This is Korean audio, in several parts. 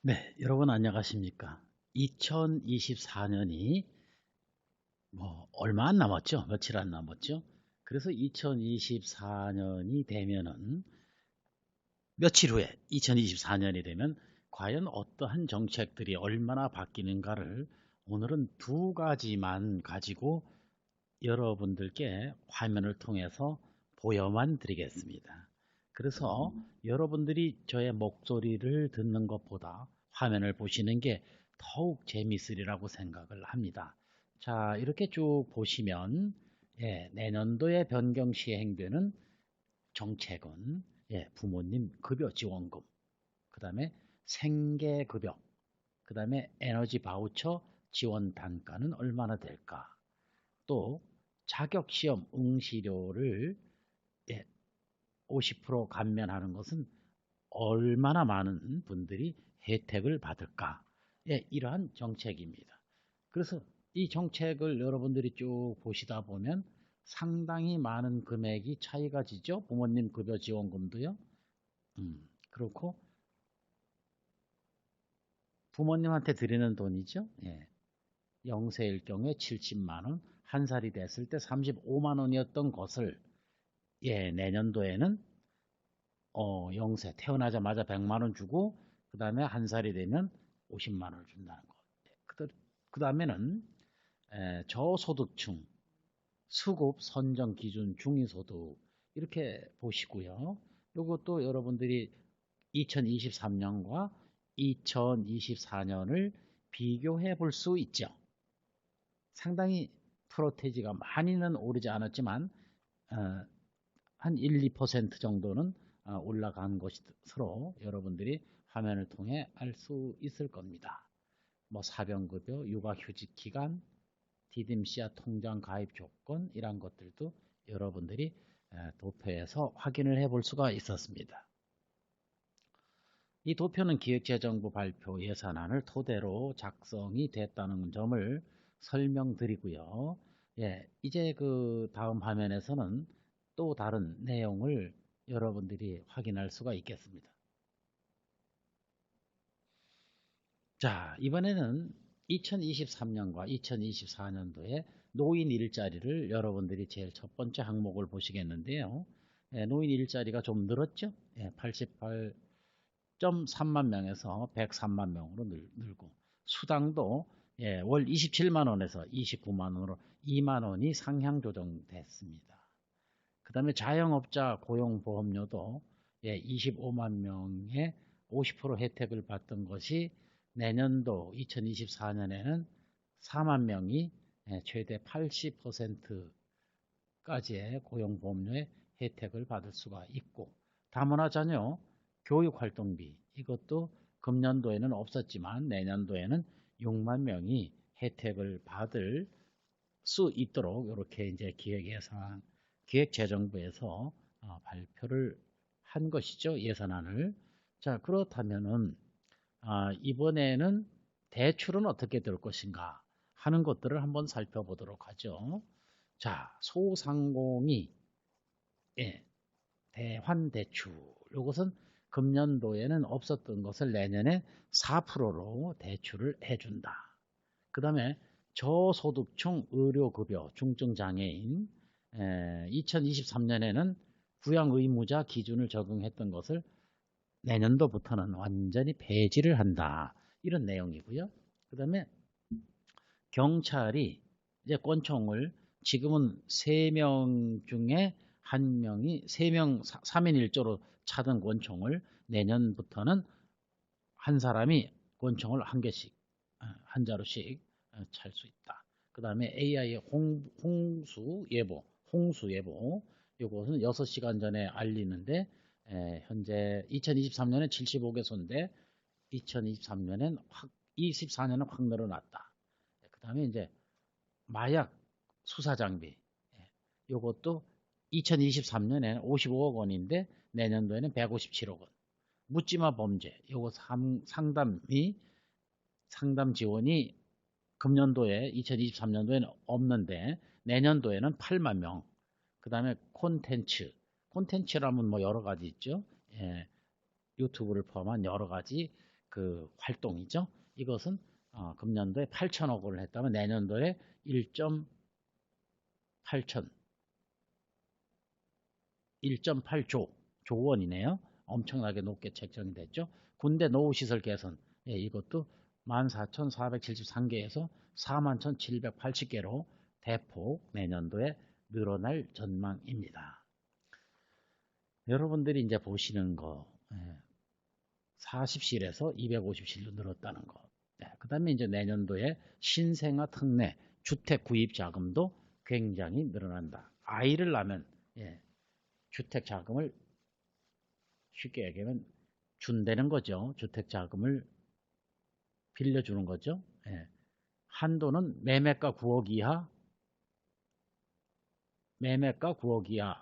네, 여러분 안녕하십니까? 2024년이 뭐 얼마 안 남았죠? 며칠 안 남았죠? 그래서 2024년이 되면은 며칠 후에 2024년이 되면 과연 어떠한 정책들이 얼마나 바뀌는가를 오늘은 두 가지만 가지고 여러분들께 화면을 통해서 보여만 드리겠습니다. 그래서 여러분들이 저의 목소리를 듣는 것보다 화면을 보시는 게 더욱 재미있으리라고 생각을 합니다. 자, 이렇게 쭉 보시면 예, 내년도에 변경 시행되는 정책은 예, 부모님 급여 지원금, 그 다음에 생계급여, 그 다음에 에너지 바우처 지원 단가는 얼마나 될까? 또 자격시험 응시료를 예, 50% 감면하는 것은 얼마나 많은 분들이 혜택을 받을까? 예, 이러한 정책입니다. 그래서 이 정책을 여러분들이 쭉 보시다 보면 상당히 많은 금액이 차이가 지죠. 부모님 급여 지원금도요. 음, 그렇고 부모님한테 드리는 돈이죠. 예. 0세일 경우에 70만 원, 한 살이 됐을 때 35만 원이었던 것을 예, 내년도에는 어, 영세 태어나자마자 100만 원 주고 그 다음에 한 살이 되면 50만 원을 준다는 거. 그, 그 다음에는 저소득층 수급 선정 기준 중위소득 이렇게 보시고요. 이것도 여러분들이 2023년과 2024년을 비교해 볼 수 있죠. 상당히 프로테지가 많이는 오르지 않았지만 어, 한 1, 2% 정도는 어, 올라간 것으로 여러분들이 화면을 통해 알 수 있을 겁니다. 뭐 사병급여, 육아휴직 기간, 디딤시아 통장 가입 조건 이런 것들도 여러분들이 도표에서 확인을 해볼 수가 있었습니다. 이 도표는 기획재정부 발표 예산안을 토대로 작성이 됐다는 점을 설명드리고요. 예, 이제 그 다음 화면에서는 또 다른 내용을 여러분들이 확인할 수가 있겠습니다. 자, 이번에는 2023년과 2024년도에 노인 일자리를 여러분들이 제일 첫 번째 항목을 보시겠는데요. 예, 노인 일자리가 좀 늘었죠? 예, 88.3만 명에서 103만 명으로 늘, 고 수당도 예, 월 27만 원에서 29만 원으로 2만 원이 상향 조정됐습니다. 그 다음에 자영업자 고용보험료도 예, 25만 명의 50% 혜택을 받던 것이 내년도 2024년에는 4만 명이 예, 최대 80%까지의 고용보험료의 혜택을 받을 수가 있고 다문화 자녀 교육활동비 이것도 금년도에는 없었지만 내년도에는 6만 명이 혜택을 받을 수 있도록 이렇게 이제 기획 예산 기획재정부에서 어, 발표를 한 것이죠. 예산안을. 자, 그렇다면은 아, 이번에는 대출은 어떻게 될 것인가 하는 것들을 한번 살펴보도록 하죠. 자, 소상공이 예, 대환대출 이것은 금년도에는 없었던 것을 내년에 4%로 대출을 해준다. 그 다음에 저소득층 의료급여 중증장애인 2023년에는 부양 의무자 기준을 적용했던 것을 내년도부터는 완전히 폐지를 한다. 이런 내용이고요. 그 다음에 경찰이 이제 권총을 지금은 3명 중에 한 명이 3명 3인 1조로 차던 권총을 내년부터는 한 사람이 권총을 한 개씩 어, 한 자루씩 어, 찰수 있다. 그 다음에 AI의 홍, 홍수 예보 홍수 예보 이것은 6시간 전에 알리는데 에, 현재 2023년에 75개소인데 2023년엔 확 24년은 확 늘어났다. 그 다음에 이제 마약 수사 장비 이것도 2023년에 55억 원인데 내년도에는 157억 원. 묻지마 범죄 이거 상담이 상담 지원이 금년도에 2023년도에는 없는데 내년도에는 8만 명. 그 다음에 콘텐츠. 콘텐츠라면 뭐 여러 가지 있죠. 예, 유튜브를 포함한 여러 가지 그 활동이죠. 이것은 어, 금년도에 8천억 원을 했다면 내년도에 1.8천 1.8조 조 원이네요. 엄청나게 높게 책정이 됐죠. 군대 노후시설 개선 예, 이것도 14,473개에서 41,780개로 대폭 내년도에 늘어날 전망입니다. 여러분들이 이제 보시는 거 40실에서 250실로 늘었다는 거. 그 다음에 이제 내년도에 신생아 특례 주택 구입 자금도 굉장히 늘어난다. 아이를 낳으면 예, 주택 자금을 쉽게 얘기하면 준다는 거죠. 주택 자금을 빌려주는 거죠. 예. 한도는 매매가 9억 이하, 매매가 9억 이하,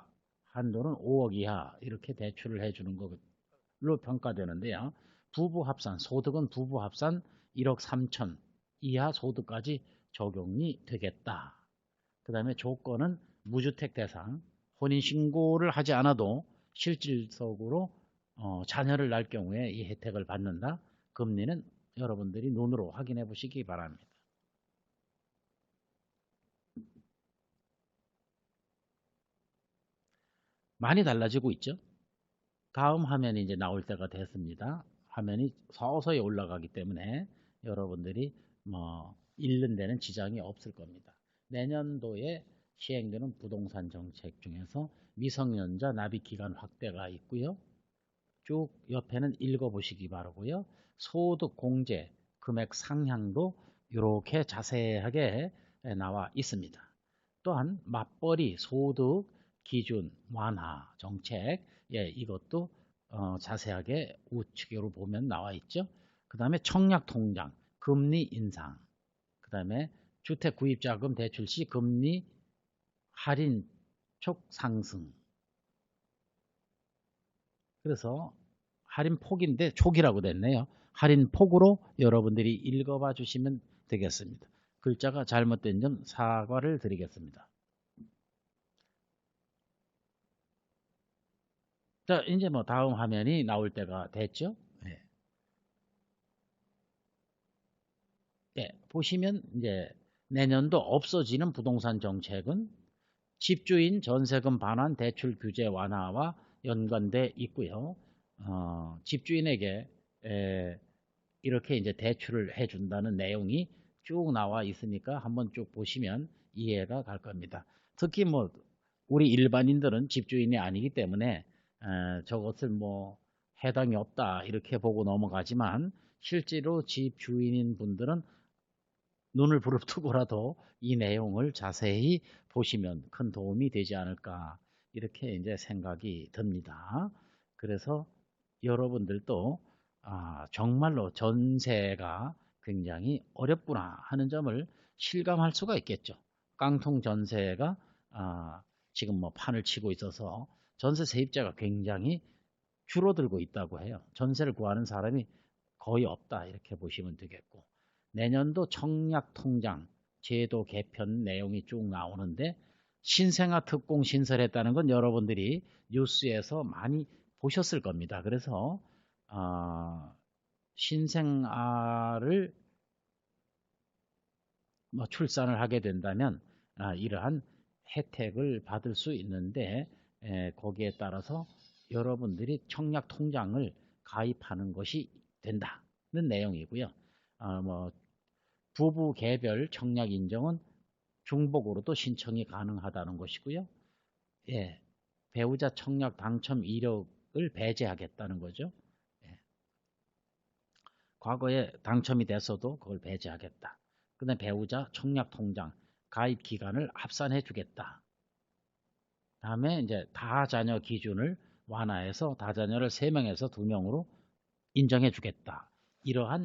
한도는 5억 이하 이렇게 대출을 해주는 걸로 평가되는데요. 부부 합산, 소득은 부부 합산 1억 3천 이하 소득까지 적용이 되겠다. 그 다음에 조건은 무주택 대상, 혼인신고를 하지 않아도 실질적으로 어, 자녀를 낳을 경우에 이 혜택을 받는다. 금리는 여러분들이 눈으로 확인해 보시기 바랍니다. 많이 달라지고 있죠. 다음 화면이 이제 나올 때가 됐습니다. 화면이 서서히 올라가기 때문에 여러분들이 뭐 읽는 데는 지장이 없을 겁니다. 내년도에 시행되는 부동산 정책 중에서 미성년자 납입 기간 확대가 있고요. 쭉 옆에는 읽어보시기 바라고요. 소득 공제 금액 상향도 이렇게 자세하게 나와 있습니다. 또한 맞벌이 소득 기준 완화 정책 예, 이것도 어, 자세하게 우측으로 보면 나와 있죠. 그 다음에 청약 통장 금리 인상 그 다음에 주택 구입자금 대출 시 금리 할인 촉 상승 그래서 할인 폭인데 촉이라고 됐네요. 할인 폭으로 여러분들이 읽어봐 주시면 되겠습니다. 글자가 잘못된 점 사과를 드리겠습니다. 자, 이제 뭐 다음 화면이 나올 때가 됐죠? 네. 네, 보시면 이제 내년도 없어지는 부동산 정책은 집주인 전세금 반환 대출 규제 완화와 연관돼 있고요. 어, 집주인에게 에, 이렇게 이제 대출을 해준다는 내용이 쭉 나와 있으니까 한번 쭉 보시면 이해가 갈 겁니다. 특히 뭐 우리 일반인들은 집주인이 아니기 때문에 에, 저것을 뭐 해당이 없다 이렇게 보고 넘어가지만 실제로 집 주인인 분들은 눈을 부릅뜨고라도 이 내용을 자세히 보시면 큰 도움이 되지 않을까 이렇게 이제 생각이 듭니다. 그래서 여러분들도 아, 정말로 전세가 굉장히 어렵구나 하는 점을 실감할 수가 있겠죠. 깡통 전세가 아, 지금 뭐 판을 치고 있어서 전세 세입자가 굉장히 줄어들고 있다고 해요. 전세를 구하는 사람이 거의 없다 이렇게 보시면 되겠고 내년도 청약 통장 제도 개편 내용이 쭉 나오는데 신생아 특공 신설했다는 건 여러분들이 뉴스에서 많이 보셨을 겁니다. 그래서 어, 신생아를 뭐 출산을 하게 된다면 아, 이러한 혜택을 받을 수 있는데 에, 거기에 따라서 여러분들이 청약 통장을 가입하는 것이 된다는 내용이고요. 어, 뭐 부부 개별 청약 인정은 중복으로도 신청이 가능하다는 것이고요. 예, 배우자 청약 당첨 이력 을 배제하겠다는 거죠. 예. 과거에 당첨이 됐어도 그걸 배제하겠다. 그다음 배우자 청약 통장 가입 기간을 합산해 주겠다. 다음에 이제 다자녀 기준을 완화해서 다자녀를 3명에서 2명으로 인정해 주겠다. 이러한